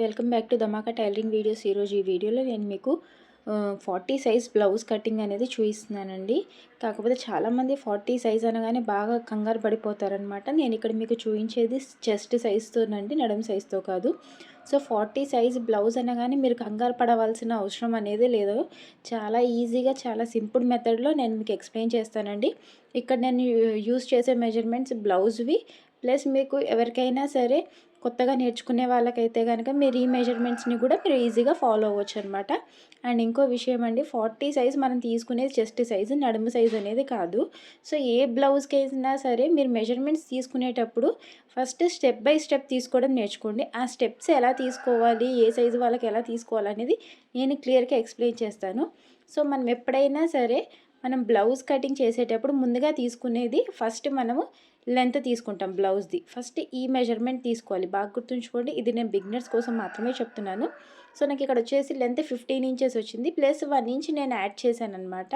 Welcome back to Dhamaka tailoring videos. ఈరోజు ఈ వీడియోలో నేను మీకు ఫార్టీ సైజ్ బ్లౌజ్ కటింగ్ అనేది చూపిస్తున్నానండి. కాకపోతే చాలామంది ఫార్టీ సైజ్ అనగానే బాగా కంగారు పడిపోతారనమాట నేను ఇక్కడ మీకు చూపించేది చెస్ట్ సైజ్తోనండి నడుము సైజ్తో కాదు. సో ఫార్టీ సైజ్ బ్లౌజ్ అనగానే మీరు కంగారు పడవలసిన అవసరం అనేది లేదు. చాలా ఈజీగా చాలా సింపుల్ మెథడ్లో నేను మీకు ఎక్స్ప్లెయిన్ చేస్తానండి. ఇక్కడ నేను యూస్ చేసే మెజర్మెంట్స్ బ్లౌజ్వి ప్లస్ మీకు ఎవరికైనా సరే కొత్తగా నేర్చుకునే వాళ్ళకైతే కనుక మీరు ఈ మెజర్మెంట్స్ని కూడా మీరు ఈజీగా ఫాలో అవ్వచ్చు అనమాట అండ్ ఇంకో విషయం అండి ఫార్టీ సైజ్ మనం తీసుకునేది చెస్ట్ సైజు నడుము సైజ్ అనేది కాదు. సో ఏ బ్లౌజ్కి అయినా సరే మీరు మెజర్మెంట్స్ తీసుకునేటప్పుడు ఫస్ట్ స్టెప్ బై స్టెప్ తీసుకోవడం నేర్చుకోండి. ఆ స్టెప్స్ ఎలా తీసుకోవాలి ఏ సైజు వాళ్ళకి ఎలా తీసుకోవాలి అనేది నేను క్లియర్గా ఎక్స్ప్లెయిన్ చేస్తాను. సో మనం ఎప్పుడైనా సరే మనం బ్లౌజ్ కటింగ్ చేసేటప్పుడు ముందుగా తీసుకునేది ఫస్ట్ మనము లెంత్ తీసుకుంటాం బ్లౌజ్ది. ఫస్ట్ ఈ మెజర్మెంట్ తీసుకోవాలి. బాగా గుర్తుంచుకోండి. ఇది నేను బిగినర్స్ కోసం మాత్రమే చెప్తున్నాను. సో నాకు ఇక్కడ వచ్చేసి లెంత్ ఫిఫ్టీన్ ఇంచెస్ వచ్చింది. ప్లస్ వన్ ఇంచ్ నేను యాడ్ చేశాను అనమాట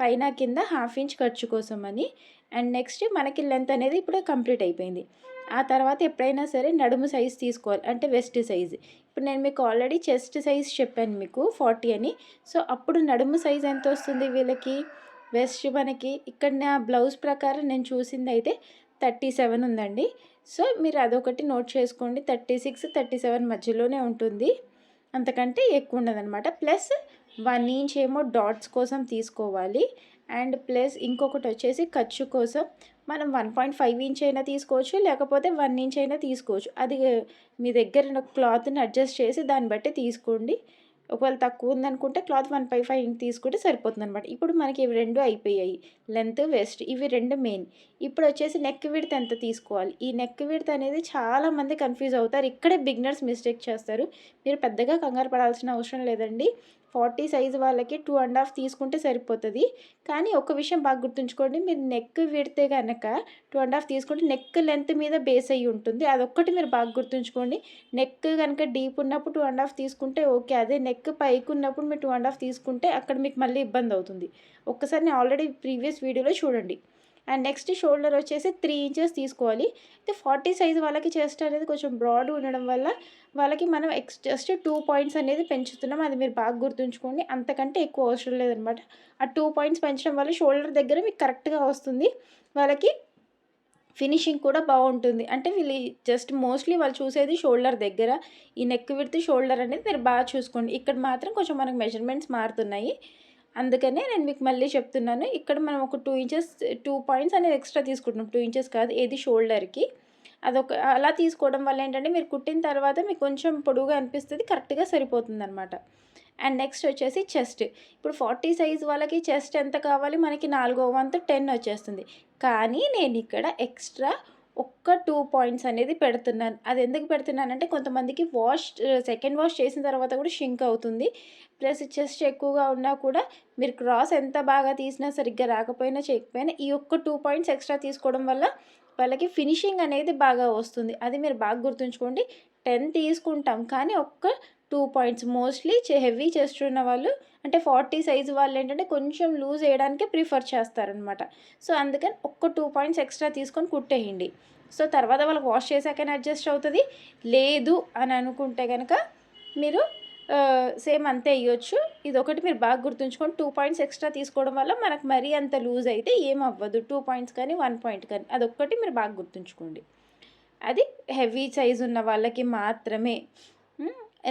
పైన కింద హాఫ్ ఇంచ్ ఖర్చు కోసం అని అండ్ నెక్స్ట్ మనకి లెంత్ అనేది ఇప్పుడు కంప్లీట్ అయిపోయింది. ఆ తర్వాత ఎప్పుడైనా సరే నడుము సైజ్ తీసుకోవాలి. అంటే వెస్ట్ సైజ్. ఇప్పుడు నేను మీకు ఆల్రెడీ చెస్ట్ సైజ్ చెప్పాను మీకు ఫార్టీ అని. సో అప్పుడు నడుము సైజ్ ఎంత వస్తుంది వీళ్ళకి? వెస్ట్ మనకి ఇక్కడ నా బ్లౌజ్ ప్రకారం నేను చూసింది అయితే థర్టీ సెవెన్ ఉందండి. సో మీరు అదొకటి నోట్ చేసుకోండి. థర్టీ సిక్స్ థర్టీ సెవెన్ మధ్యలోనే ఉంటుంది. అంతకంటే ఎక్కువ ఉండదన్నమాట. ప్లస్ వన్ ఇంచ్ ఏమో డాట్స్ కోసం తీసుకోవాలి. అండ్ ప్లస్ ఇంకొకటి వచ్చేసి ఖర్చు కోసం మనం వన్ పాయింట్ ఫైవ్ ఇంచ్ అయినా తీసుకోవచ్చు లేకపోతే వన్ ఇంచ్ అయినా తీసుకోవచ్చు. అది మీ దగ్గర క్లాత్ని అడ్జస్ట్ చేసి దాన్ని బట్టి తీసుకోండి. ఒకవేళ తక్కువ ఉందనుకుంటే క్లాత్ వన్ ఫైవ్ ఫైవ్ తీసుకుంటే సరిపోతుంది అనమాట ఇప్పుడు మనకి ఇవి రెండు అయిపోయాయి. లెంత్ వెస్ట్ ఇవి రెండు మెయిన్. ఇప్పుడు వచ్చేసి నెక్ విడత్ ఎంత తీసుకోవాలి? ఈ నెక్ విడత్ అనేది చాలామంది కన్ఫ్యూజ్ అవుతారు. ఇక్కడే బిగినర్స్ మిస్టేక్ చేస్తారు. మీరు పెద్దగా కంగారు పడాల్సిన అవసరం లేదండి. ఫార్టీ సైజ్ వాళ్ళకి టూ అండ్ హాఫ్ తీసుకుంటే సరిపోతుంది. కానీ ఒక విషయం బాగా గుర్తుంచుకోండి మీరు నెక్ విడితే కనుక టూ అండ్ హాఫ్ తీసుకుంటే నెక్ లెంత్ మీద బేస్ అయ్యి ఉంటుంది. అదొక్కటి మీరు బాగా గుర్తుంచుకోండి. నెక్ కనుక డీప్ ఉన్నప్పుడు టూ అండ్ హాఫ్ తీసుకుంటే ఓకే. అదే నెక్ పైకి ఉన్నప్పుడు మీరు టూ అండ్ హాఫ్ తీసుకుంటే అక్కడ మీకు మళ్ళీ ఇబ్బంది అవుతుంది. ఒక్కసారి నేను ఆల్రెడీ ప్రీవియస్ వీడియోలో చూడండి. అండ్ నెక్స్ట్ షోల్డర్ వచ్చేసి త్రీ ఇంచెస్ తీసుకోవాలి. అయితే ఫార్టీ సైజ్ వాళ్ళకి చెస్ట్ అనేది కొంచెం బ్రాడ్ ఉండడం వల్ల వాళ్ళకి మనం ఎక్స్ జస్ట్ టూ పాయింట్స్ అనేది పెంచుతున్నాం. అది మీరు బాగా గుర్తుంచుకోండి. అంతకంటే ఎక్కువ అవసరం లేదనమాట. ఆ టూ పాయింట్స్ పెంచడం వల్ల షోల్డర్ దగ్గర మీకు కరెక్ట్గా వస్తుంది. వాళ్ళకి ఫినిషింగ్ కూడా బాగుంటుంది. అంటే వీళ్ళు జస్ట్ మోస్ట్లీ వాళ్ళు చూసేది షోల్డర్ దగ్గర. ఈ నెక్ విడితే షోల్డర్ అనేది మీరు బాగా చూసుకోండి. ఇక్కడ మాత్రం కొంచెం మనకు మెజర్మెంట్స్ మారుతున్నాయి. అందుకనే నేను మీకు మళ్ళీ చెప్తున్నాను. ఇక్కడ మనం ఒక టూ ఇంచెస్ టూ పాయింట్స్ అనేది ఎక్స్ట్రా తీసుకుంటున్నాం. టూ ఇంచెస్ కాదు ఏది షోల్డర్కి అదొక అలా తీసుకోవడం వల్ల ఏంటంటే మీరు కుట్టిన తర్వాత మీకు కొంచెం పొడుగుగా అనిపిస్తుంది కరెక్ట్గా సరిపోతుంది అనమాట అండ్ నెక్స్ట్ వచ్చేసి చెస్ట్ ఇప్పుడు ఫార్టీ సైజ్ వాళ్ళకి చెస్ట్ ఎంత కావాలి? మనకి నాలుగో వంతు టెన్ వచ్చేస్తుంది. కానీ నేను ఇక్కడ ఎక్స్ట్రా ఒక్క టూ పాయింట్స్ అనేది పెడుతున్నాను. అది ఎందుకు పెడుతున్నానంటే కొంతమందికి వాష్ సెకండ్ వాష్ చేసిన తర్వాత కూడా షింక్ అవుతుంది. ప్లస్ చెస్ట్ ఎక్కువగా ఉన్నా కూడా మీరు క్రాస్ ఎంత బాగా తీసినా సరిగ్గా రాకపోయినా చేయకపోయినా ఈ ఒక్క టూ పాయింట్స్ ఎక్స్ట్రా తీసుకోవడం వల్ల వాళ్ళకి ఫినిషింగ్ అనేది బాగా వస్తుంది. అది మీరు బాగా గుర్తుంచుకోండి. టెన్ తీసుకుంటాం కానీ ఒక్క టూ పాయింట్స్ మోస్ట్లీ హెవీ చేస్తున్న వాళ్ళు అంటే ఫార్టీ సైజు వాళ్ళు ఏంటంటే కొంచెం లూజ్ వేయడానికి ప్రిఫర్ చేస్తారనమాట సో అందుకని ఒక్క టూ పాయింట్స్ ఎక్స్ట్రా తీసుకొని కుట్టేయండి. సో తర్వాత వాళ్ళకి వాష్ చేశాకనే అడ్జస్ట్ అవుతుంది. లేదు అని అనుకుంటే కనుక మీరు సేమ్ అంతే వేయొచ్చు ఇది ఒకటి మీరు బాగా గుర్తుంచుకొని టూ పాయింట్స్ ఎక్స్ట్రా తీసుకోవడం వల్ల మనకు మరీ అంత లూజ్ అయితే ఏం అవ్వదు. టూ పాయింట్స్ కానీ వన్ పాయింట్ కానీ అదొక్కటి మీరు బాగా గుర్తుంచుకోండి. అది హెవీ సైజ్ ఉన్న వాళ్ళకి మాత్రమే.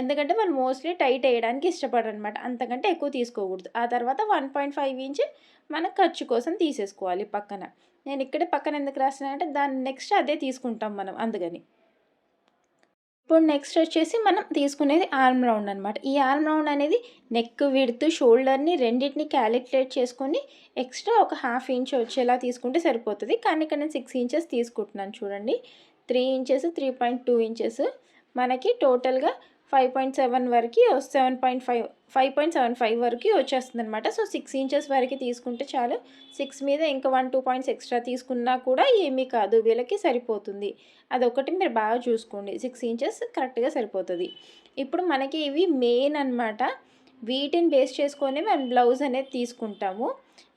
ఎందుకంటే వాళ్ళు మోస్ట్లీ టైట్ వేయడానికి ఇష్టపడరు అనమాట అంతకంటే ఎక్కువ తీసుకోకూడదు. ఆ తర్వాత వన్ పాయింట్ ఫైవ్ ఇంచ్ మన ఖర్చు కోసం తీసేసుకోవాలి పక్కన. నేను ఇక్కడే పక్కన ఎందుకు రాసినానంటే దాన్ని నెక్స్ట్ అదే తీసుకుంటాం మనం అందుకని. ఇప్పుడు నెక్స్ట్ వచ్చేసి మనం తీసుకునేది ఆర్మ్ రౌండ్ అనమాట ఈ ఆర్మ్ రౌండ్ అనేది నెక్ విడుతూ షోల్డర్ని రెండింటిని క్యాలిక్యులేట్ చేసుకొని ఎక్స్ట్రా ఒక హాఫ్ ఇంచ్ వచ్చేలా తీసుకుంటే సరిపోతుంది. కానీ ఇక్కడ నేను సిక్స్ ఇంచెస్ తీసుకుంటున్నాను చూడండి. Three inches three point two inches. మనకి టోటల్గా ఫైవ్ పాయింట్ సెవెన్ వరకు seven point five five point seven five వరకు వచ్చేస్తుంది అనమాట సో సిక్స్ ఇంచెస్ వరకు తీసుకుంటే చాలు. సిక్స్ మీద ఇంకా వన్ టూ పాయింట్స్ ఎక్స్ట్రా తీసుకున్నా కూడా ఏమీ కాదు. వీళ్ళకి సరిపోతుంది. అదొకటి మీరు బాగా చూసుకోండి. సిక్స్ ఇంచెస్ కరెక్ట్గా సరిపోతుంది. ఇప్పుడు మనకి ఇవి మెయిన్ అనమాట వీటిని బేస్ చేసుకొని మేము బ్లౌజ్ అనేది తీసుకుంటాము.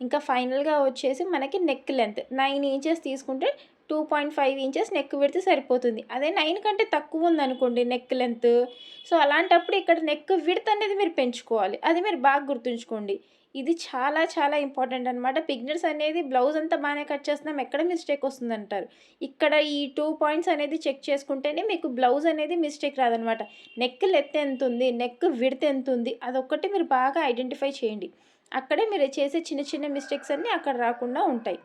ఇంకా ఫైనల్గా వచ్చేసి మనకి నెక్ లెంత్ నైన్ ఇంచెస్ తీసుకుంటే two point five inches neck విడితే సరిపోతుంది. అదే నైన్ కంటే తక్కువ ఉందనుకోండి నెక్ లెంత్ సో అలాంటప్పుడు ఇక్కడ నెక్ విడత అనేది మీరు పెంచుకోవాలి. అది మీరు బాగా గుర్తుంచుకోండి. ఇది చాలా చాలా ఇంపార్టెంట్ అనమాట పిగ్నర్స్ అనేది బ్లౌజ్ అంతా బాగానే కట్ చేస్తున్నాం. ఎక్కడ మిస్టేక్ వస్తుంది అంటారు ఇక్కడ ఈ టూ పాయింట్స్ అనేది చెక్ చేసుకుంటేనే మీకు బ్లౌజ్ అనేది మిస్టేక్ రాదనమాట నెక్ లెత్ ఎంత ఉంది? నెక్ విడత ఎంత ఉంది? అదొక్కటి మీరు బాగా ఐడెంటిఫై చేయండి. అక్కడే మీరు చేసే చిన్న చిన్న మిస్టేక్స్ అన్నీ అక్కడ రాకుండా ఉంటాయి.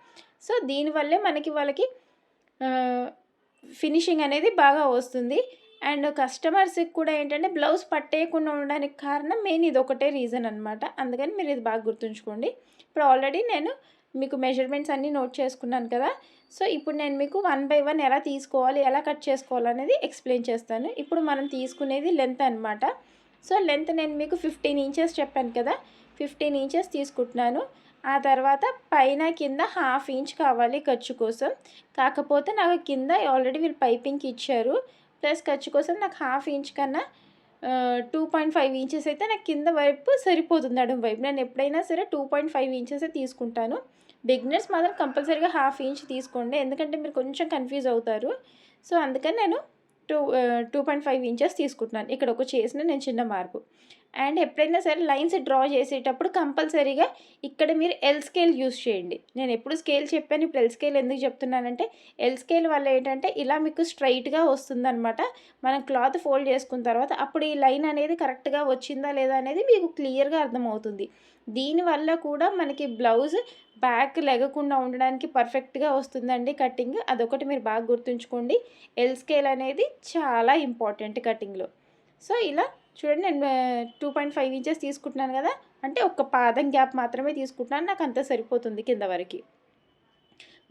సో దీనివల్లే మనకి వాళ్ళకి ఫినిషింగ్ అనేది బాగా వస్తుంది. అండ్ కస్టమర్స్కి కూడా ఏంటంటే బ్లౌజ్ పట్టేయకుండా ఉండడానికి కారణం మెయిన్ ఇది ఒకటే రీజన్ అనమాట అందుకని మీరు ఇది బాగా గుర్తుంచుకోండి. ఇప్పుడు ఆల్రెడీ నేను మీకు మెజర్మెంట్స్ అన్నీ నోట్ చేసుకున్నాను కదా. సో ఇప్పుడు నేను మీకు వన్ బై వన్ ఎలా తీసుకోవాలి ఎలా కట్ చేసుకోవాలి అనేది ఎక్స్ప్లెయిన్ చేస్తాను. ఇప్పుడు మనం తీసుకునేది లెంత్ అనమాట సో లెంత్ నేను మీకు ఫిఫ్టీన్ ఇంచెస్ చెప్పాను కదా. ఫిఫ్టీన్ ఇంచెస్ తీసుకుంటున్నాను. ఆ తర్వాత పైన కింద హాఫ్ ఇంచ్ కావాలి ఖర్చు కోసం. కాకపోతే నాకు కింద ఆల్రెడీ వీళ్ళు పైపింగ్కి ఇచ్చారు. ప్లస్ ఖర్చు కోసం నాకు హాఫ్ ఇంచ్ కన్నా టూ పాయింట్ ఫైవ్ ఇంచెస్ అయితే నాకు కింద వైపు సరిపోతుంది అడుగు వైపు. నేను ఎప్పుడైనా సరే టూ పాయింట్ ఫైవ్ ఇంచెస్ తీసుకుంటాను. బిగినర్స్ మాత్రం కంపల్సరీగా హాఫ్ ఇంచ్ తీసుకోండి. ఎందుకంటే మీరు కొంచెం కన్ఫ్యూజ్ అవుతారు. సో అందుకని నేను two two point five inches తీసుకుంటున్నాను. ఇక్కడ ఒక చేసిన నేను చిన్న మార్పు. అండ్ ఎప్పుడైనా సరే లైన్స్ డ్రా చేసేటప్పుడు కంపల్సరీగా ఇక్కడ మీరు ఎల్ స్కేల్ యూస్ చేయండి. నేను ఎప్పుడు స్కేల్ చెప్పాను ఇప్పుడు ఎల్ స్కేల్ ఎందుకు చెప్తున్నానంటే ఎల్ స్కేల్ వల్ల ఏంటంటే ఇలా మీకు స్ట్రైట్గా వస్తుందన్నమాట. మనం క్లాత్ ఫోల్డ్ చేసుకున్న తర్వాత అప్పుడు ఈ లైన్ అనేది కరెక్ట్గా వచ్చిందా లేదా అనేది మీకు క్లియర్గా అర్థమవుతుంది. దీనివల్ల కూడా మనకి బ్లౌజ్ బ్యాక్ లెగకుండా ఉండడానికి పర్ఫెక్ట్గా వస్తుందండి కటింగ్ అదొకటి మీరు బాగా గుర్తుంచుకోండి. ఎల్ స్కేల్ అనేది చాలా ఇంపార్టెంట్ కటింగ్లో సో ఇలా చూడండి నేను టూ పాయింట్ ఫైవ్ ఇంచెస్ తీసుకుంటున్నాను కదా అంటే ఒక పాదం గ్యాప్ మాత్రమే తీసుకుంటున్నాను నాకు అంత సరిపోతుంది కింద వరకు.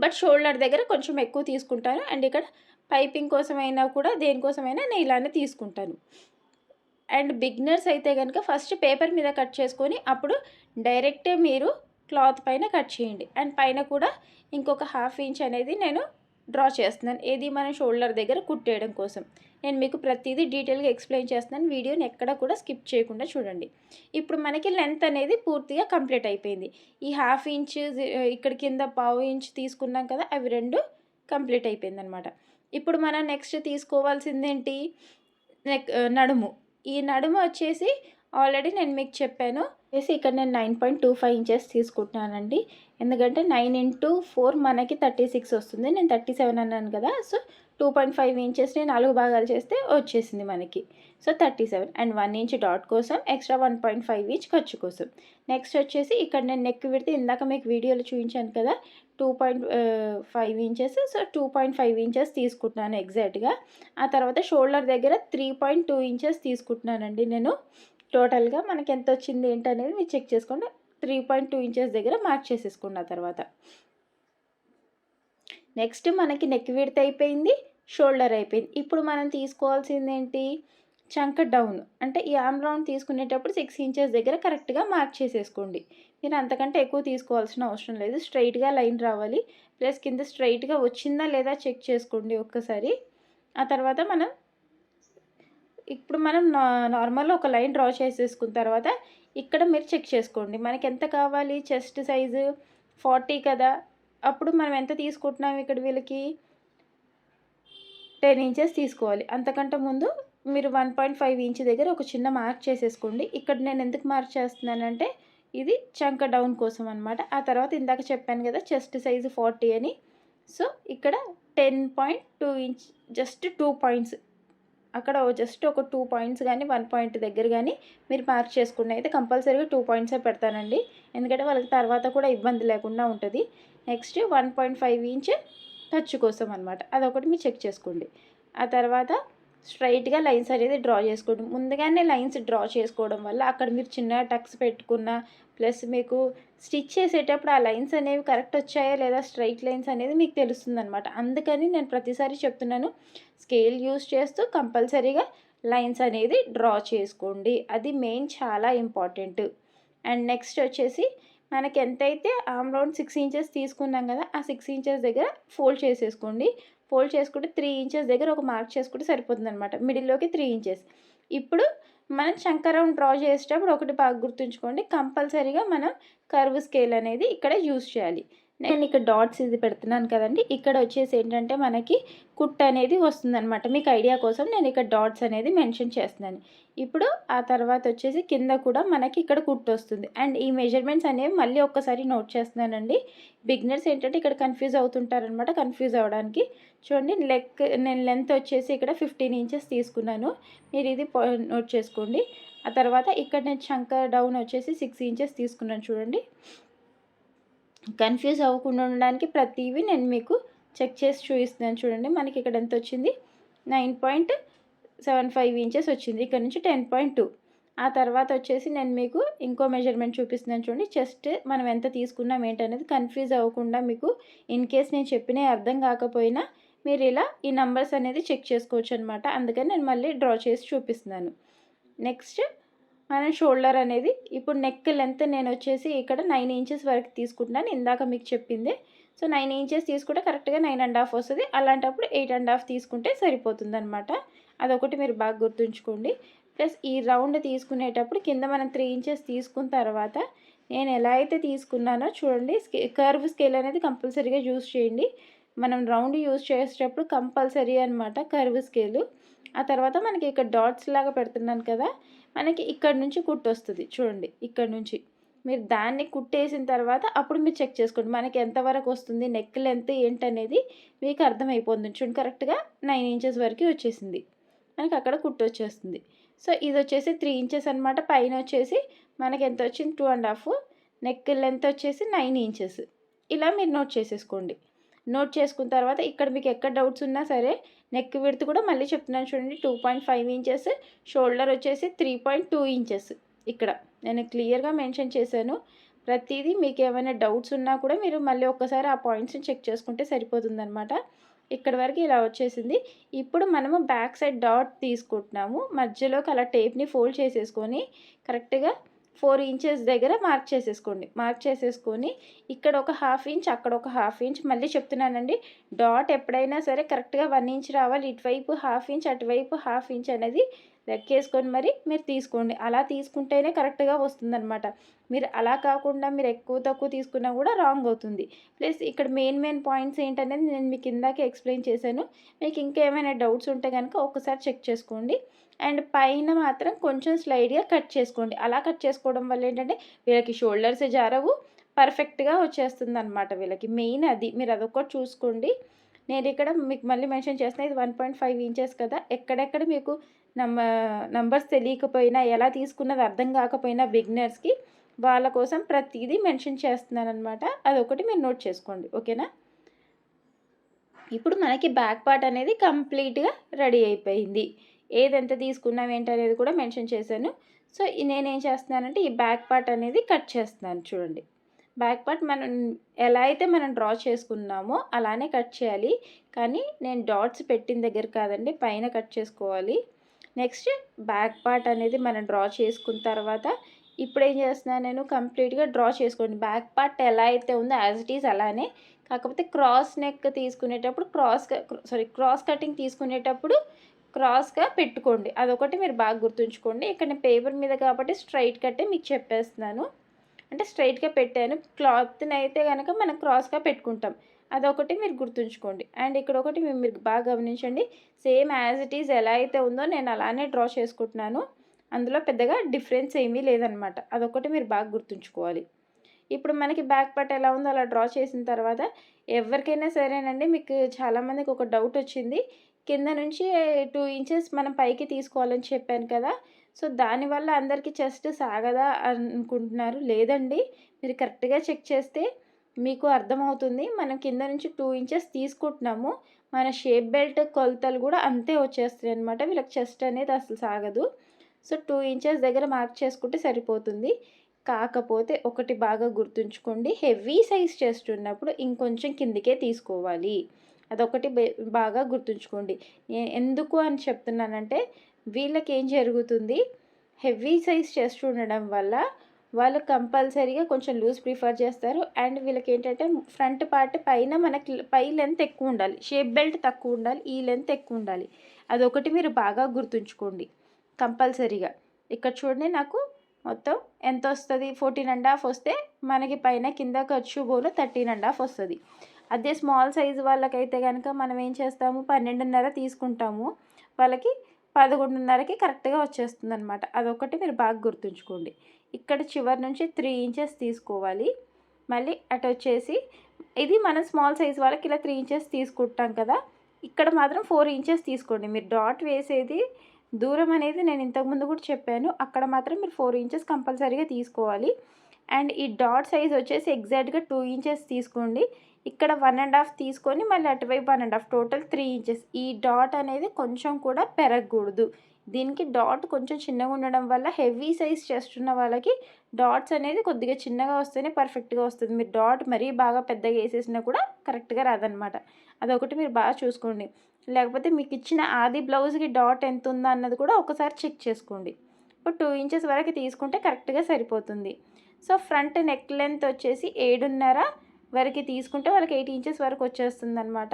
బట్ షోల్డర్ దగ్గర కొంచెం ఎక్కువ తీసుకుంటాను అండ్ ఇక్కడ పైపింగ్ కోసమైనా కూడా దేనికోసమైనా నేను ఇలానే తీసుకుంటాను. అండ్ బిగ్నర్స్ అయితే కనుక ఫస్ట్ పేపర్ మీద కట్ చేసుకొని అప్పుడు డైరెక్ట్ మీరు క్లాత్ పైన కట్ చేయండి. అండ్ పైన కూడా ఇంకొక హాఫ్ ఇంచ్ అనేది నేను డ్రా చేస్తున్నాను. ఏది మన షోల్డర్ దగ్గర కుట్టేయడం కోసం. నేను మీకు ప్రతిదీ డీటెయిల్గా ఎక్స్ప్లెయిన్ చేస్తున్నాను. వీడియోని ఎక్కడ కూడా స్కిప్ చేయకుండా చూడండి. ఇప్పుడు మనకి లెంత్ అనేది పూర్తిగా కంప్లీట్ అయిపోయింది. ఈ హాఫ్ ఇంచ్ ఇక్కడ కింద పావు ఇంచ్ తీసుకున్నాం కదా అవి రెండు కంప్లీట్ అయిపోయింది అనమాట ఇప్పుడు మనం నెక్స్ట్ తీసుకోవాల్సిందేంటి? నెక్ నడుము. ఈ నడుము వచ్చేసి ఆల్రెడీ నేను మీకు చెప్పాను. వేసి ఇక్కడ నేను nine point two five inches తీసుకుంటున్నానండి. ఎందుకంటే నైన్ ఇంటూ ఫోర్ మనకి థర్టీ సిక్స్ వస్తుంది. నేను థర్టీ సెవెన్ అన్నాను కదా సో టూ పాయింట్ ఫైవ్ ఇంచెస్ని నాలుగు భాగాలు చేస్తే వచ్చేసింది మనకి. So thirty seven and one inch dot కోసం extra one point five inch ఖర్చు కోసం. నెక్స్ట్ వచ్చేసి ఇక్కడ నేను నెక్ విడితే ఇందాక మీకు వీడియోలో చూపించాను కదా two point five inches so two point five inches తీసుకుంటున్నాను ఎగ్జాక్ట్గా. ఆ తర్వాత షోల్డర్ దగ్గర త్రీ పాయింట్ టూ ఇంచెస్ తీసుకుంటున్నానండి నేను. టోటల్గా మనకి ఎంత వచ్చింది ఏంటి అనేది మీరు చెక్ చేసుకోండి. త్రీ పాయింట్ టూ ఇంచెస్ దగ్గర మార్క్ చేసేసుకున్న తర్వాత. నెక్స్ట్ మనకి నెక్ విడత అయిపోయింది షోల్డర్ అయిపోయింది. ఇప్పుడు మనం తీసుకోవాల్సింది ఏంటి చంక డౌన్ అంటే ఈ ఆమ్ రౌండ్ తీసుకునేటప్పుడు సిక్స్ ఇంచెస్ దగ్గర కరెక్ట్గా మార్క్ చేసేసుకోండి. మీరు అంతకంటే ఎక్కువ తీసుకోవాల్సిన అవసరం లేదు. స్ట్రైట్గా లైన్ రావాలి. ప్లస్ కింద స్ట్రైట్గా వచ్చిందా లేదా చెక్ చేసుకోండి ఒక్కసారి. ఆ తర్వాత మనం ఇప్పుడు మనం నార్మల్ ఒక లైన్ డ్రా చేసేసుకున్న తర్వాత ఇక్కడ మీరు చెక్ చేసుకోండి. మనకి ఎంత కావాలి? చెస్ట్ సైజు ఫార్టీ కదా. అప్పుడు మనం ఎంత తీసుకుంటున్నాం ఇక్కడ వీళ్ళకి? టెన్ ఇంచెస్ తీసుకోవాలి. అంతకంటే ముందు మీరు వన్ పాయింట్ ఫైవ్ ఇంచ్ దగ్గర ఒక చిన్న మార్క్ చేసేసుకోండి. ఇక్కడ నేను ఎందుకు మార్క్ చేస్తున్నానంటే ఇది చంక డౌన్ కోసం అనమాట ఆ తర్వాత ఇందాక చెప్పాను కదా చెస్ట్ సైజు ఫార్టీ అని. సో ఇక్కడ ten point two inch just two points అక్కడ జస్ట్ ఒక టూ పాయింట్స్ కానీ వన్ పాయింట్ దగ్గర కానీ మీరు మార్క్ చేసుకున్న అయితే కంపల్సరీగా టూ పాయింట్సే పెడతానండి. ఎందుకంటే వాళ్ళకి తర్వాత కూడా ఇబ్బంది లేకుండా ఉంటుంది. Next one point five inch ఖర్చు కోసం అనమాట అదొకటి మీరు చెక్ చేసుకోండి. ఆ తర్వాత స్ట్రైట్గా లైన్స్ అనేది డ్రా చేసుకోండి. ముందుగానే లైన్స్ డ్రా చేసుకోవడం వల్ల అక్కడ మీరు చిన్న టక్స్ పెట్టుకున్న ప్లస్ మీకు స్టిచ్ చేసేటప్పుడు ఆ లైన్స్ అనేవి కరెక్ట్ వచ్చాయా లేదా స్ట్రైట్ లైన్స్ అనేది మీకు తెలుస్తుంది అనమాట అందుకని నేను ప్రతిసారి చెప్తున్నాను స్కేల్ యూస్ చేస్తూ కంపల్సరీగా లైన్స్ అనేది డ్రా చేసుకోండి. అది మెయిన్ చాలా ఇంపార్టెంట్. అండ్ నెక్స్ట్ వచ్చేసి మనకి ఎంతైతే ఆమ్ రౌండ్ సిక్స్ ఇంచెస్ తీసుకున్నాం కదా ఆ సిక్స్ ఇంచెస్ దగ్గర ఫోల్డ్ చేసేసుకోండి. ఫోల్డ్ చేసుకుంటే త్రీ ఇంచెస్ దగ్గర ఒక మార్క్ చేసుకుంటే సరిపోతుంది అనమాట మిడిల్లోకి త్రీ ఇంచెస్. ఇప్పుడు మనం శంకరం డ్రా చేసేటప్పుడు ఒకటి బాగా గుర్తుంచుకోండి. కంపల్సరీగా మనం కర్వ్ స్కేల్ అనేది ఇక్కడ యూస్ చేయాలి. నేను ఇక్కడ డాట్స్ ఇది పెడుతున్నాను కదండి. ఇక్కడ వచ్చేసి ఏంటంటే మనకి కుట్ అనేది వస్తుందన్నమాట. మీకు ఐడియా కోసం నేను ఇక్కడ డాట్స్ అనేది మెన్షన్ చేస్తున్నాను. ఇప్పుడు ఆ తర్వాత వచ్చేసి కింద కూడా మనకి ఇక్కడ కుట్ వస్తుంది. అండ్ ఈ మెజర్మెంట్స్ అనేవి మళ్ళీ ఒక్కసారి నోట్ చేస్తున్నానండి. బిగినర్స్ ఏంటంటే ఇక్కడ కన్ఫ్యూజ్ అవుతుంటారనమాట కన్ఫ్యూజ్ అవ్వడానికి చూడండి లెక్ నేను లెంత్ వచ్చేసి ఇక్కడ ఫిఫ్టీన్ ఇంచెస్ తీసుకున్నాను. మీరు ఇది నోట్ చేసుకోండి. ఆ తర్వాత ఇక్కడ నేను చంక డౌన్ వచ్చేసి సిక్స్ ఇంచెస్ తీసుకున్నాను చూడండి. కన్ఫ్యూజ్ అవ్వకుండా ఉండడానికి ప్రతివి నేను మీకు చెక్ చేసి చూపిస్తున్నాను. చూడండి మనకి ఇక్కడ ఎంత వచ్చింది? Nine point seven five inches వచ్చింది. ఇక్కడ నుంచి టెన్ పాయింట్ టూ. ఆ తర్వాత వచ్చేసి నేను మీకు ఇంకో మెజర్మెంట్ చూపిస్తున్నాను. చూడండి చెస్ట్ మనం ఎంత తీసుకున్నాం ఏంటనేది కన్ఫ్యూజ్ అవ్వకుండా మీకు ఇన్ కేస్ నేను చెప్పిన అర్థం కాకపోయినా మీరు ఇలా ఈ నంబర్స్ అనేది చెక్ చేసుకోవచ్చు అనమాట అందుకని నేను మళ్ళీ డ్రా చేసి చూపిస్తున్నాను. నెక్స్ట్ మనం షోల్డర్ అనేది ఇప్పుడు నెక్ లెంత్ నేను వచ్చేసి ఇక్కడ నైన్ ఇంచెస్ వరకు తీసుకుంటున్నాను. ఇందాక మీకు చెప్పింది. సో నైన్ ఇంచెస్ తీసుకుంటే కరెక్ట్గా నైన్ అండ్ హాఫ్ వస్తుంది. అలాంటప్పుడు ఎయిట్ అండ్ హాఫ్ తీసుకుంటే సరిపోతుంది అనమాట అదొకటి మీరు బాగా గుర్తుంచుకోండి. ప్లస్ ఈ రౌండ్ తీసుకునేటప్పుడు కింద మనం త్రీ ఇంచెస్ తీసుకున్న తర్వాత నేను ఎలా అయితే తీసుకున్నానో చూడండి. కర్వ్ స్కేల్ అనేది కంపల్సరీగా యూజ్ చేయండి. మనం రౌండ్ యూజ్ చేసేటప్పుడు కంపల్సరీ అనమాట కర్వ్ స్కేలు. ఆ తర్వాత మనకి ఇక్కడ డాట్స్ లాగా పెడుతున్నాను కదా మనకి ఇక్కడ నుంచి కుట్టు వస్తుంది. చూడండి ఇక్కడ నుంచి. మీరు దాన్ని కుట్టేసిన తర్వాత అప్పుడు మీరు చెక్ చేసుకోండి. మనకి ఎంతవరకు వస్తుంది నెక్ లెంత్ ఏంటనేది మీకు అర్థమైపోతుంది. చూడండి కరెక్ట్గా నైన్ ఇంచెస్ వరకు వచ్చేసింది. మనకి అక్కడ కుట్టు వచ్చేస్తుంది. సో ఇది వచ్చేసి త్రీ ఇంచెస్ అనమాట పైన వచ్చేసి మనకి ఎంత వచ్చింది? Two and half neck length వచ్చేసి నైన్ ఇంచెస్ ఇలా మీరు నోట్ చేసేసుకోండి. నోట్ చేసుకున్న తర్వాత ఇక్కడ మీకు ఎక్కడ డౌట్స్ ఉన్నా సరే నెక్ విడత్ కూడా మళ్ళీ చెప్తున్నాను చూడండి. Two point five inches shoulder వచ్చేసి త్రీ పాయింట్ టూ ఇంచెస్ ఇక్కడ నేను క్లియర్గా మెన్షన్ చేశాను. ప్రతిదీ మీకు ఏమైనా డౌట్స్ ఉన్నా కూడా మీరు మళ్ళీ ఒక్కసారి ఆ పాయింట్స్ని చెక్ చేసుకుంటే సరిపోతుందనమాట ఇక్కడ వరకు ఇలా వచ్చేసింది. ఇప్పుడు మనము బ్యాక్ సైడ్ డాట్ తీసుకుంటున్నాము. మధ్యలోకి అలా టేప్ని ఫోల్డ్ చేసేసుకొని కరెక్ట్గా ఫోర్ ఇంచెస్ దగ్గర మార్క్ చేసేసుకోండి. మార్క్ చేసేసుకొని ఇక్కడ ఒక హాఫ్ ఇంచ్ అక్కడ ఒక హాఫ్ ఇంచ్. మళ్ళీ చెప్తున్నానండి డాట్ ఎప్పుడైనా సరే కరెక్ట్గా వన్ ఇంచ్ రావాలి. ఇటువైపు హాఫ్ ఇంచ్ అటువైపు హాఫ్ ఇంచ్ అనేది లెక్కేసుకొని మరి మీరు తీసుకోండి. అలా తీసుకుంటేనే కరెక్ట్గా వస్తుందన్నమాట. మీరు అలా కాకుండా మీరు ఎక్కువ తక్కువ తీసుకున్నా కూడా రాంగ్ అవుతుంది. ప్లస్ ఇక్కడ మెయిన్ మెయిన్ పాయింట్స్ ఏంటనేది నేను మీకు ఇందాకే ఎక్స్ప్లెయిన్ చేశాను. మీకు ఇంకేమైనా డౌట్స్ ఉంటే కనుక ఒకసారి చెక్ చేసుకోండి. అండ్ పైన మాత్రం కొంచెం స్లైడ్గా కట్ చేసుకోండి. అలా కట్ చేసుకోవడం వల్ల ఏంటంటే వీళ్ళకి షోల్డర్స్ జారవు. పర్ఫెక్ట్గా వచ్చేస్తుంది అనమాట వీళ్ళకి. మెయిన్ అది. మీరు అదొకటి చూసుకోండి. నేను ఇక్కడ మీకు మళ్ళీ మెన్షన్ చేస్తున్నా ఇది వన్ పాయింట్ ఫైవ్ ఇంచెస్ కదా. ఎక్కడెక్కడ మీకు నమ్మ నంబర్స్ తెలియకపోయినా ఎలా తీసుకున్నది అర్థం కాకపోయినా బిగినర్స్కి వాళ్ళ కోసం ప్రతిదీ మెన్షన్ చేస్తున్నాను అనమాట అదొకటి మీరు నోట్ చేసుకోండి ఓకేనా? ఇప్పుడు మనకి బ్యాక్ పార్ట్ అనేది కంప్లీట్గా రెడీ అయిపోయింది. ఏదెంత తీసుకున్నాం ఏంటనేది కూడా మెన్షన్ చేశాను. సో నేనేం చేస్తున్నానంటే ఈ బ్యాక్ పార్ట్ అనేది కట్ చేస్తున్నాను చూడండి. బ్యాక్ పార్ట్ మనం ఎలా అయితే మనం డ్రా చేసుకున్నామో అలానే కట్ చేయాలి. కానీ నేను డాట్స్ పెట్టిన దగ్గర కాదండి పైన కట్ చేసుకోవాలి. నెక్స్ట్ బ్యాక్ పార్ట్ అనేది మనం డ్రా చేసుకున్న తర్వాత ఇప్పుడు ఏం చేస్తున్నాను నేను కంప్లీట్గా డ్రా చేసుకోండి. బ్యాక్ పార్ట్ ఎలా అయితే ఉందో యాజ్ ఇట్ ఈజ్ అలానే. కాకపోతే క్రాస్ నెక్ తీసుకునేటప్పుడు క్రాస్ సారీ క్రాస్ కటింగ్ తీసుకునేటప్పుడు క్రాస్గా పెట్టుకోండి. అదొకటి మీరు బాగా గుర్తుంచుకోండి. ఇక్కడ నేను పేపర్ మీద కాబట్టి స్ట్రైట్ కట్టే మీకు చెప్పేస్తున్నాను. అంటే స్ట్రైట్గా పెట్టాను. క్లాత్ని అయితే కనుక మనం క్రాస్గా పెట్టుకుంటాం. అదొకటి మీరు గుర్తుంచుకోండి. అండ్ ఇక్కడ ఒకటి మీరు బాగా గమనించండి. సేమ్ యాజ్ ఇట్ ఈజ్ ఎలా అయితే ఉందో నేను అలానే డ్రా చేసుకుంటున్నాను. అందులో పెద్దగా డిఫరెన్స్ ఏమీ లేదనమాట. అదొకటి మీరు బాగా గుర్తుంచుకోవాలి. ఇప్పుడు మనకి బ్యాక్ పార్ట్ ఎలా ఉందో అలా డ్రా చేసిన తర్వాత ఎవరికైనా సరేనండి మీకు చాలామందికి ఒక డౌట్ వచ్చింది. కింద నుంచి టూ ఇంచెస్ మనం పైకి తీసుకోవాలని చెప్పాను కదా. సో దానివల్ల అందరికీ చెస్ట్ సాగదా అనుకుంటున్నారు? లేదండి. మీరు కరెక్ట్గా చెక్ చేస్తే మీకు అర్థమవుతుంది. మనం కింద నుంచి టూ ఇంచెస్ తీసుకుంటున్నాము. మన షేప్ బెల్ట్ కొలతలు కూడా అంతే వచ్చేస్తాయి అనమాట వీళ్ళకి చెస్ట్ అనేది అసలు సాగదు. సో టూ ఇంచెస్ దగ్గర మార్క్ చేసుకుంటే సరిపోతుంది. కాకపోతే ఒకటి బాగా గుర్తుంచుకోండి. హెవీ సైజ్ చెస్ట్ ఉన్నప్పుడు ఇంకొంచెం కిందికే తీసుకోవాలి. అదొకటి బాగా గుర్తుంచుకోండి. ఎందుకు అని చెప్తున్నానంటే వీళ్ళకి ఏం జరుగుతుంది? హెవీ సైజ్ చెస్ట్ ఉండడం వల్ల వాళ్ళు కంపల్సరీగా కొంచెం లూజ్ ప్రిఫర్ చేస్తారు. అండ్ వీళ్ళకి ఏంటంటే ఫ్రంట్ పార్ట్ పైన మనకి పై లెంత్ ఎక్కువ ఉండాలి. షేప్ బెల్ట్ తక్కువ ఉండాలి. ఈ లెంత్ ఎక్కువ ఉండాలి. అదొకటి మీరు బాగా గుర్తుంచుకోండి. కంపల్సరీగా. ఇక్కడ చూడండి నాకు మొత్తం ఎంత వస్తుంది? ఫోర్టీన్ అండ్ హాఫ్ వస్తే మనకి పైన కింద ఖర్చు పోను థర్టీన్ అండ్ హాఫ్ వస్తుంది. అదే స్మాల్ సైజు వాళ్ళకైతే కనుక మనం ఏం చేస్తాము? పన్నెండున్నర తీసుకుంటాము. వాళ్ళకి పదకొండున్నరకి కరెక్ట్గా వచ్చేస్తుంది అనమాట అదొకటి మీరు బాగా గుర్తుంచుకోండి. ఇక్కడ చివరి నుంచి త్రీ ఇంచెస్ తీసుకోవాలి. మళ్ళీ అటు వచ్చేసి ఇది మనం స్మాల్ సైజ్ వాళ్ళకి ఇలా త్రీ ఇంచెస్ తీసుకుంటాం కదా ఇక్కడ మాత్రం ఫోర్ ఇంచెస్ తీసుకోండి. మీరు డాట్ వేసేది దూరం అనేది నేను ఇంతకుముందు కూడా చెప్పాను. అక్కడ మాత్రం మీరు ఫోర్ ఇంచెస్ కంపల్సరీగా తీసుకోవాలి. అండ్ ఈ డాట్ సైజ్ వచ్చేసి ఎగ్జాక్ట్గా టూ ఇంచెస్ తీసుకోండి. ఇక్కడ వన్ అండ్ హాఫ్ తీసుకొని మళ్ళీ అటువైపు one and half total three inches ఈ డాట్ అనేది కొంచెం కూడా పెరగకూడదు. దీనికి డాట్ కొంచెం చిన్నగా ఉండడం వల్ల హెవీ సైజ్ చేస్తున్న వాళ్ళకి డాట్స్ అనేది కొద్దిగా చిన్నగా వస్తేనే పర్ఫెక్ట్గా వస్తుంది. మీరు డాట్ మరీ బాగా పెద్దగా వేసేసినా కూడా కరెక్ట్గా రాదనమాట అదొకటి మీరు బాగా చూసుకోండి. లేకపోతే మీకు ఇచ్చిన ఆది బ్లౌజ్కి డాట్ ఎంత ఉందా అన్నది కూడా ఒకసారి చెక్ చేసుకోండి. ఇప్పుడు టూ ఇంచెస్ వరకు తీసుకుంటే కరెక్ట్గా సరిపోతుంది. సో ఫ్రంట్ నెక్ లెంత్ వచ్చేసి ఏడున్నర వరకు తీసుకుంటే వాళ్ళకి ఎయిట్ ఇంచెస్ వరకు వచ్చేస్తుంది అనమాట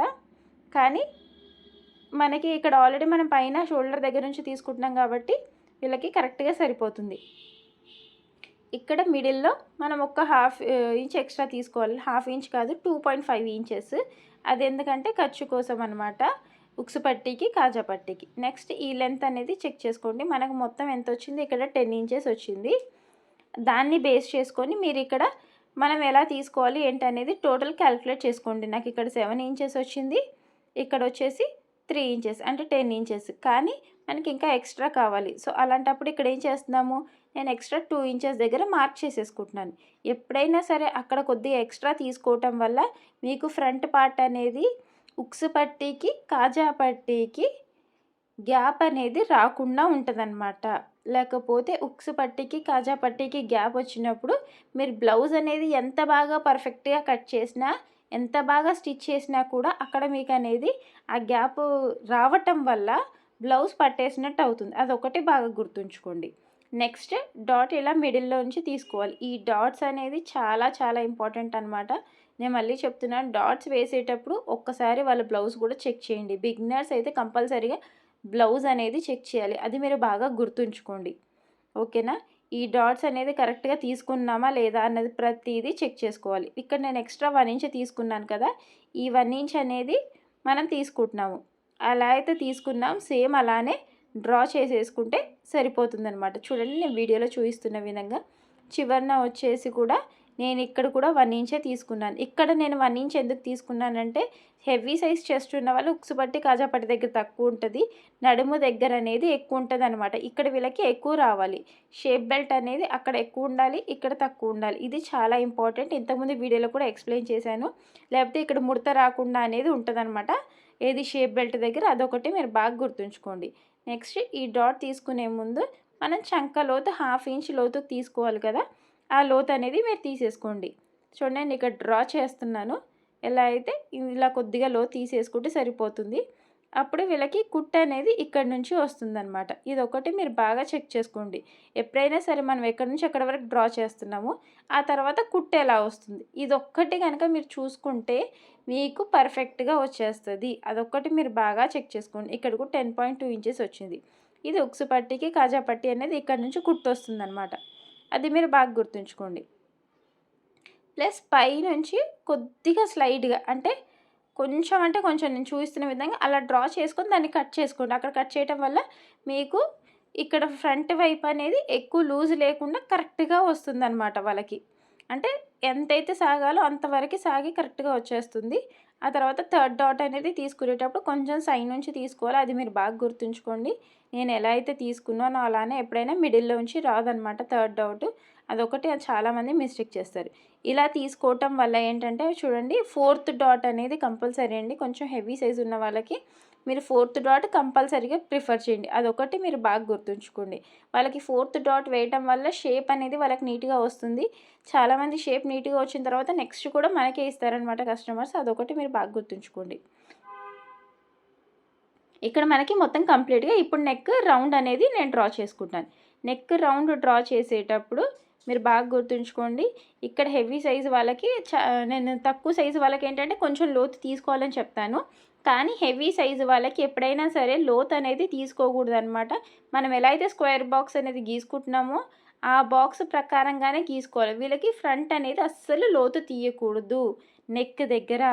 కానీ మనకి ఇక్కడ ఆల్రెడీ మనం పైన షోల్డర్ దగ్గర నుంచి తీసుకుంటున్నాం కాబట్టి వీళ్ళకి కరెక్ట్గా సరిపోతుంది. ఇక్కడ మిడిల్లో మనం ఒక హాఫ్ ఇంచ్ ఎక్స్ట్రా తీసుకోవాలి. హాఫ్ ఇంచ్ కాదు టూ పాయింట్ ఫైవ్ ఇంచెస్ అది ఎందుకంటే ఖర్చు కోసం అనమాట ఉక్సు పట్టీకి కాజా పట్టీకి. నెక్స్ట్ ఈ లెంత్ అనేది చెక్ చేసుకోండి. మనకు మొత్తం ఎంత వచ్చింది? ఇక్కడ టెన్ ఇంచెస్ వచ్చింది. దాన్ని బేస్ చేసుకొని మీరు ఇక్కడ మనం ఎలా తీసుకోవాలి ఏంటనేది టోటల్ క్యాలిక్యులేట్ చేసుకోండి. నాకు ఇక్కడ సెవెన్ ఇంచెస్ వచ్చింది. ఇక్కడ వచ్చేసి త్రీ ఇంచెస్ అంటే టెన్ ఇంచెస్ కానీ మనకి ఇంకా ఎక్స్ట్రా కావాలి. సో అలాంటప్పుడు ఇక్కడ ఏం చేస్తున్నాము? నేను ఎక్స్ట్రా టూ ఇంచెస్ దగ్గర మార్క్ చేసేసుకుంటున్నాను. ఎప్పుడైనా సరే అక్కడ కొద్దిగా ఎక్స్ట్రా తీసుకోవటం వల్ల మీకు ఫ్రంట్ పార్ట్ అనేది ఉక్స్ పట్టీకి కాజా పట్టీకి గ్యాప్ అనేది రాకుండా ఉంటుందన్నమాట. లేకపోతే ఉక్స్ పట్టీకి కాజా పట్టీకి గ్యాప్ వచ్చినప్పుడు మీరు బ్లౌజ్ అనేది ఎంత బాగా పర్ఫెక్ట్గా కట్ చేసినా ఎంత బాగా స్టిచ్ చేసినా కూడా అక్కడ మీకు అనేది ఆ గ్యాప్ రావటం వల్ల బ్లౌజ్ పట్టేసినట్టు అవుతుంది. అదొకటి బాగా గుర్తుంచుకోండి. నెక్స్ట్ డాట్ ఇలా మిడిల్లో నుంచి తీసుకోవాలి. ఈ డాట్స్ అనేది చాలా చాలా ఇంపార్టెంట్ అనమాట నేను మళ్ళీ చెప్తున్నాను డాట్స్ వేసేటప్పుడు ఒక్కసారి వాళ్ళ బ్లౌజ్ కూడా చెక్ చేయండి. బిగినర్స్ అయితే కంపల్సరీగా బ్లౌజ్ అనేది చెక్ చేయాలి. అది మీరు బాగా గుర్తుంచుకోండి. ఓకేనా? ఈ డాట్స్ అనేది కరెక్ట్గా తీసుకున్నామా లేదా అన్నది ప్రతిదీ చెక్ చేసుకోవాలి. ఇక్కడ నేను ఎక్స్ట్రా వన్ ఇంచ్ తీసుకున్నాను కదా ఈ వన్ ఇంచ్ అనేది మనం తీసుకుంటున్నాము. అలా అయితే తీసుకున్నాం. సేమ్ అలానే డ్రా చేసేసుకుంటే సరిపోతుందనమాట చూడండి నేను వీడియోలో చూపిస్తున్న విధంగా చివరిన వచ్చేసి కూడా నేను ఇక్కడ కూడా వన్ ఇంచే తీసుకున్నాను. ఇక్కడ నేను వన్ ఇంచ్ ఎందుకు తీసుకున్నానంటే హెవీ సైజ్ చెస్ట్ ఉన్న వాళ్ళు ఉక్సు పట్టి కాజా పట్టి దగ్గర తక్కువ ఉంటుంది. నడుము దగ్గర అనేది ఎక్కువ ఉంటుంది అనమాట ఇక్కడ వీళ్ళకి ఎక్కువ రావాలి. షేప్ బెల్ట్ అనేది అక్కడ ఎక్కువ ఉండాలి ఇక్కడ తక్కువ ఉండాలి. ఇది చాలా ఇంపార్టెంట్ ఇంతకుముందు వీడియోలో కూడా ఎక్స్ప్లెయిన్ చేశాను. లేకపోతే ఇక్కడ ముడత రాకుండా అనేది ఉంటుంది ఏది షేప్ బెల్ట్ దగ్గర అదొకటి మీరు బాగా గుర్తుంచుకోండి. నెక్స్ట్ ఈ డాట్ తీసుకునే ముందు మనం చంక లోతు హాఫ్ ఇంచ్ లోతు తీసుకోవాలి కదా. ఆ లోతు అనేది మీరు తీసేసుకోండి. చూడండి నేను ఇక్కడ డ్రా చేస్తున్నాను. ఎలా అయితే ఇలా కొద్దిగా లో తీసేసుకుంటే సరిపోతుంది. అప్పుడు వీళ్ళకి కుట్ అనేది ఇక్కడ నుంచి వస్తుందన్నమాట. ఇది ఒకటి మీరు బాగా చెక్ చేసుకోండి. ఎప్పుడైనా సరే మనం ఎక్కడి నుంచి ఎక్కడి వరకు డ్రా చేస్తున్నామో ఆ తర్వాత కుట్ ఎలా వస్తుంది. ఇది ఒక్కటి కనుక మీరు చూసుకుంటే మీకు పర్ఫెక్ట్గా వచ్చేస్తుంది. అదొక్కటి మీరు బాగా చెక్ చేసుకోండి. ఇక్కడకు టెన్ పాయింట్ టూ ఇంచెస్ వచ్చింది. ఇది ఉక్సు పట్టికి కాజా పట్టి అనేది ఇక్కడ నుంచి కుట్టు వస్తుంది అది మీరు బాగా గుర్తుంచుకోండి. ప్లస్ పైనుంచి కొద్దిగా స్లైడ్గా అంటే కొంచెం అంటే కొంచెం నేను చూపిస్తున్న విధంగా అలా డ్రా చేసుకొని దాన్ని కట్ చేసుకోండి. అక్కడ కట్ చేయడం వల్ల మీకు ఇక్కడ ఫ్రంట్ వైపు అనేది ఎక్కువ లూజ్ లేకుండా కరెక్ట్గా వస్తుందన్నమాట వాళ్ళకి. అంటే ఎంతైతే సాగాలో అంతవరకు సాగి కరెక్ట్గా వచ్చేస్తుంది. ఆ తర్వాత థర్డ్ డాట్ అనేది తీసుకునేటప్పుడు కొంచెం సైన్ నుంచి తీసుకోవాలి. అది మీరు బాగా గుర్తుంచుకోండి. నేను ఎలా అయితే తీసుకున్నానో అలానే ఎప్పుడైనా మిడిల్లో నుంచి రాదనమాట థర్డ్ డాట్. అదొకటి చాలామంది మిస్టేక్ చేస్తారు. ఇలా తీసుకోవటం వల్ల ఏంటంటే చూడండి ఫోర్త్ డాట్ అనేది కంపల్సరీ అండి. కొంచెం హెవీ సైజ్ ఉన్న వాళ్ళకి మీరు ఫోర్త్ డాట్ కంపల్సరీగా ప్రిఫర్ చేయండి. అదొకటి మీరు బాగా గుర్తుంచుకోండి. వాళ్ళకి ఫోర్త్ డాట్ వేయటం వల్ల షేప్ అనేది వాళ్ళకి నీట్గా వస్తుంది. చాలామంది షేప్ నీట్గా వచ్చిన తర్వాత నెక్స్ట్ కూడా మనకే ఇస్తారనమాట కస్టమర్స్. అదొకటి మీరు బాగా గుర్తుంచుకోండి. ఇక్కడ మనకి మొత్తం కంప్లీట్గా ఇప్పుడు నెక్ రౌండ్ అనేది నేను డ్రా చేసుకుంటాను నెక్ రౌండ్ డ్రా చేసేటప్పుడు మీరు బాగా గుర్తుంచుకోండి ఇక్కడ హెవీ సైజు వాళ్ళకి నేను తక్కువ సైజు వాళ్ళకి ఏంటంటే కొంచెం లోతు తీసుకోవాలని చెప్తాను. కానీ హెవీ సైజు వాళ్ళకి ఎప్పుడైనా సరే లోత్ అనేది తీసుకోకూడదు అనమాట మనం ఎలా అయితే స్క్వేర్ బాక్స్ అనేది గీసుకుంటున్నామో ఆ బాక్స్ ప్రకారంగానే గీసుకోవాలి. వీళ్ళకి ఫ్రంట్ అనేది అస్సలు లోతు తీయకూడదు. నెక్ దగ్గర.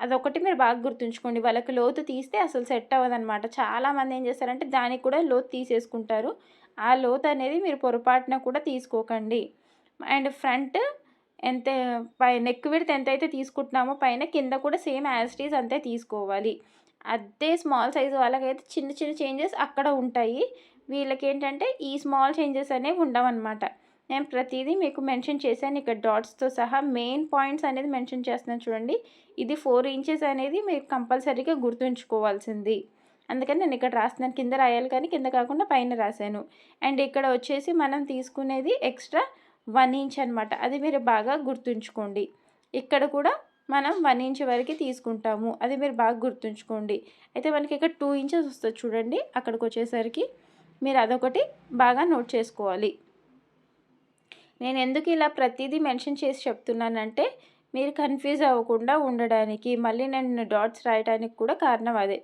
అదొకటి మీరు బాగా గుర్తుంచుకోండి. వాళ్ళకి లోతు తీస్తే అసలు సెట్ అవ్వదనమాట చాలామంది ఏం చేస్తారంటే దానికి కూడా లోతు తీసేసుకుంటారు. ఆ లోతు అనేది మీరు పొరపాటున కూడా తీసుకోకండి. అండ్ ఫ్రంట్ ఎంత పై నెక్ విడత అయితే తీసుకుంటున్నామో పైన కింద కూడా సేమ్ యాజ్టీస్ అంతే తీసుకోవాలి. అదే స్మాల్ సైజ్ వాళ్ళకైతే చిన్న చిన్న చేంజెస్ అక్కడ ఉంటాయి. వీళ్ళకి ఏంటంటే ఈ స్మాల్ చేంజెస్ అనేవి ఉండవన్నమాట. నేను ప్రతిదీ మీకు మెన్షన్ చేశాను. ఇక్కడ డాట్స్తో సహా మెయిన్ పాయింట్స్ అనేది మెన్షన్ చేస్తున్నాను చూడండి. ఇది ఫోర్ ఇంచెస్ అనేది మీరు కంపల్సరీగా గుర్తుంచుకోవాల్సింది. అందుకని నేను ఇక్కడ రాస్తున్నాను. కింద రాయాలి కానీ కింద కాకుండా పైన రాశాను. అండ్ ఇక్కడ వచ్చేసి మనం తీసుకునేది ఎక్స్ట్రా వన్ ఇంచ్ అనమాట అది మీరు బాగా గుర్తుంచుకోండి. ఇక్కడ కూడా మనం వన్ ఇంచ్ వరకు తీసుకుంటాము. అది మీరు బాగా గుర్తుంచుకోండి. అయితే మనకి ఇక్కడ టూ ఇంచెస్ వస్తుంది చూడండి. అక్కడికి వచ్చేసరికి మీరు అదొకటి బాగా నోట్ చేసుకోవాలి. నేను ఎందుకు ఇలా ప్రతిదీ మెన్షన్ చేసి చెప్తున్నానంటే మీరు కన్ఫ్యూజ్ అవ్వకుండా ఉండడానికి మళ్ళీ నేను డాట్స్ రాయడానికి కూడా కారణం అదే.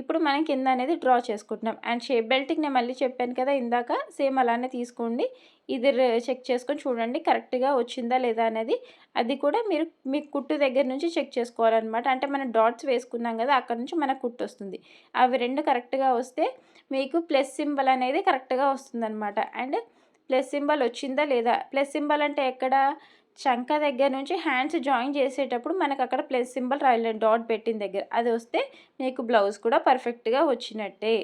ఇప్పుడు మనం కింద అనేది డ్రా చేసుకుంటున్నాం. అండ్ షేప్ బెల్ట్కి నేను మళ్ళీ చెప్పాను కదా ఇందాక సేమ్ అలానే తీసుకోండి. ఇది చెక్ చేసుకొని చూడండి కరెక్ట్గా వచ్చిందా లేదా అనేది. అది కూడా మీరు మీ కుట్టు దగ్గర నుంచి చెక్ చేసుకోవాలన్నమాట. అంటే మనం డాట్స్ వేసుకున్నాం కదా అక్కడ నుంచి మనకు కుట్టు వస్తుంది. అవి రెండు కరెక్ట్గా వస్తే మీకు ప్లస్ సింబల్ అనేది కరెక్ట్గా వస్తుందన్నమాట. అండ్ ప్లస్ సింబల్ వచ్చిందా లేదా? ప్లస్ సింబల్ అంటే ఎక్కడ? చంక దగ్గర నుంచి హ్యాండ్స్ జాయిన్ చేసేటప్పుడు మనకు అక్కడ ప్లస్ సింబల్ రాయలేదు డాట్ పెట్టిన దగ్గర. అది వస్తే మీకు బ్లౌజ్ కూడా పర్ఫెక్ట్గా వచ్చినట్టే.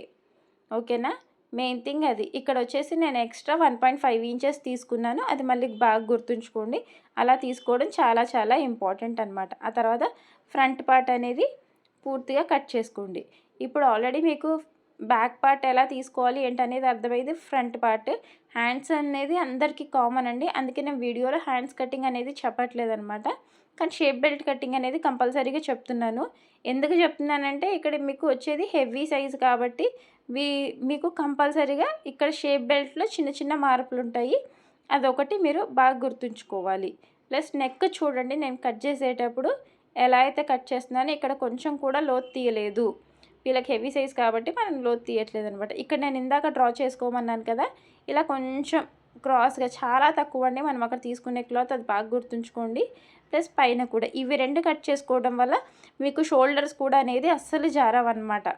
ఓకేనా? మెయిన్ థింగ్ అది. ఇక్కడ వచ్చేసి నేను extra one point five inches తీసుకున్నాను. అది మళ్ళీ బాగా గుర్తుంచుకోండి. అలా తీసుకోవడం చాలా చాలా ఇంపార్టెంట్ అనమాట ఆ తర్వాత ఫ్రంట్ పార్ట్ అనేది పూర్తిగా కట్ చేసుకోండి. ఇప్పుడు ఆల్రెడీ మీకు బ్యాక్ పార్ట్ ఎలా తీసుకోవాలి ఏంటనేది అర్థమైంది ఫ్రంట్ పార్ట్. హ్యాండ్స్ అనేది అందరికీ కామన్ అండి. అందుకే నేను వీడియోలో హ్యాండ్స్ కటింగ్ అనేది చెప్పట్లేదు అనమాట కానీ షేప్ బెల్ట్ కటింగ్ అనేది కంపల్సరీగా చెప్తున్నాను. ఎందుకు చెప్తున్నానంటే ఇక్కడ మీకు వచ్చేది హెవీ సైజ్ కాబట్టి మీ మీకు కంపల్సరీగా ఇక్కడ షేప్ బెల్ట్లో చిన్న చిన్న మార్పులు ఉంటాయి. అదొకటి మీరు బాగా గుర్తుంచుకోవాలి. ప్లస్ నెక్ చూడండి నేను కట్ చేసేటప్పుడు ఎలా అయితే కట్ చేస్తున్నానో ఇక్కడ కొంచెం కూడా లోతు తీయలేదు. వీళ్ళకి హెవీ సైజ్ కాబట్టి మనం లోతు తీయట్లేదు అనమాట ఇక్కడ నేను ఇందాక డ్రా చేసుకోమన్నాను కదా ఇలా కొంచెం క్రాస్గా చాలా తక్కువ అండి. మనం అక్కడ తీసుకునే క్లాత్ అది బాగా గుర్తుంచుకోండి. ప్లస్ పైన కూడా ఇవి రెండు కట్ చేసుకోవడం వల్ల మీకు షోల్డర్స్ కూడా అనేది అస్సలు జారవన్నమాట.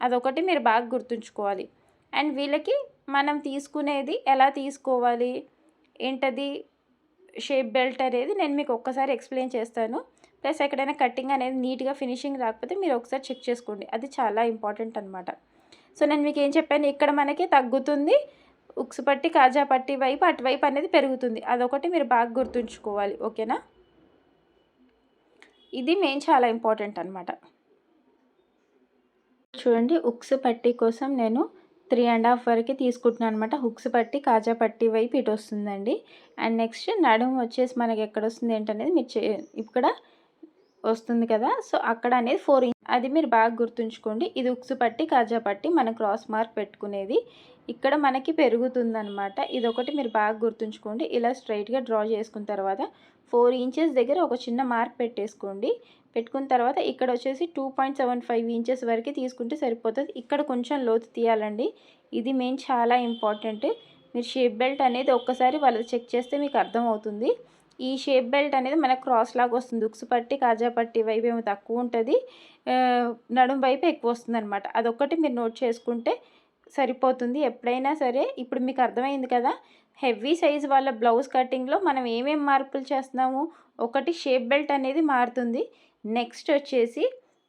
అదొకటి మీరు బాగా గుర్తుంచుకోవాలి. అండ్ వీళ్ళకి మనం తీసుకునేది ఎలా తీసుకోవాలి? ఏంటది? షేప్ బెల్ట్ అనేది నేను మీకు ఒక్కసారి ఎక్స్ప్లెయిన్ చేస్తాను. ప్లస్ ఎక్కడైనా కటింగ్ అనేది నీట్గా ఫినిషింగ్ రాకపోతే మీరు ఒకసారి చెక్ చేసుకోండి. అది చాలా ఇంపార్టెంట్ అనమాట సో నేను మీకు ఏం చెప్పాను? ఇక్కడ మనకి తగ్గుతుంది. ఉక్స్ పట్టి కాజా పట్టి వైపు అటువైపు అనేది పెరుగుతుంది. అదొకటి మీరు బాగా గుర్తుంచుకోవాలి. ఓకేనా? ఇది మెయిన్ చాలా ఇంపార్టెంట్ అనమాట చూడండి ఉక్స్ పట్టి కోసం నేను త్రీ అండ్ హాఫ్ వరకు తీసుకుంటున్నాను అనమాట హుక్స్ పట్టి కాజా పట్టి వైపు ఇటు వస్తుందండి. అండ్ నెక్స్ట్ నడుము వచ్చేసి మనకి ఎక్కడ వస్తుంది ఏంటనేది మీరు ఇక్కడ వస్తుంది కదా. సో అక్కడ అనేది ఫోర్ ఇంచ్. అది మీరు బాగా గుర్తుంచుకోండి. ఇది ఉక్సు పట్టి కాజా పట్టి మన క్రాస్ మార్క్ పెట్టుకునేది. ఇక్కడ మనకి పెరుగుతుందనమాట ఇది ఒకటి మీరు బాగా గుర్తుంచుకోండి. ఇలా స్ట్రైట్గా డ్రా చేసుకున్న తర్వాత ఫోర్ ఇంచెస్ దగ్గర ఒక చిన్న మార్క్ పెట్టేసుకోండి. పెట్టుకున్న తర్వాత ఇక్కడ వచ్చేసి two point seven five inches వరకు తీసుకుంటే సరిపోతుంది. ఇక్కడ కొంచెం లోతు తీయాలండి. ఇది మెయిన్ చాలా ఇంపార్టెంట్. మీరు షేప్ బెల్ట్ అనేది ఒక్కసారి వాళ్ళది చెక్ చేస్తే మీకు అర్థమవుతుంది. ఈ షేప్ బెల్ట్ అనేది మనకు క్రాస్ లాగా వస్తుంది. ఉక్సు పట్టి కాజా పట్టి వైపు ఏమో తక్కువ ఉంటుంది. నడుం వైపు ఎక్కువ వస్తుంది అనమాట అదొక్కటి మీరు నోట్ చేసుకుంటే సరిపోతుంది. ఎప్పుడైనా సరే ఇప్పుడు మీకు అర్థమైంది కదా హెవీ సైజ్ వాళ్ళ బ్లౌజ్ కటింగ్లో మనం ఏమేమి మార్పులు చేస్తున్నాము? ఒకటి షేప్ బెల్ట్ అనేది మారుతుంది. నెక్స్ట్ వచ్చేసి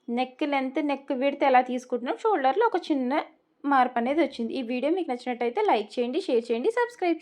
నెక్ లెంత్ నెక్ విడితే ఎలా తీసుకుంటున్నాం? షోల్డర్లో ఒక చిన్న మార్పు అనేది వచ్చింది. ఈ వీడియో మీకు నచ్చినట్టయితే లైక్ చేయండి షేర్ చేయండి సబ్స్క్రైబ్ చేయండి.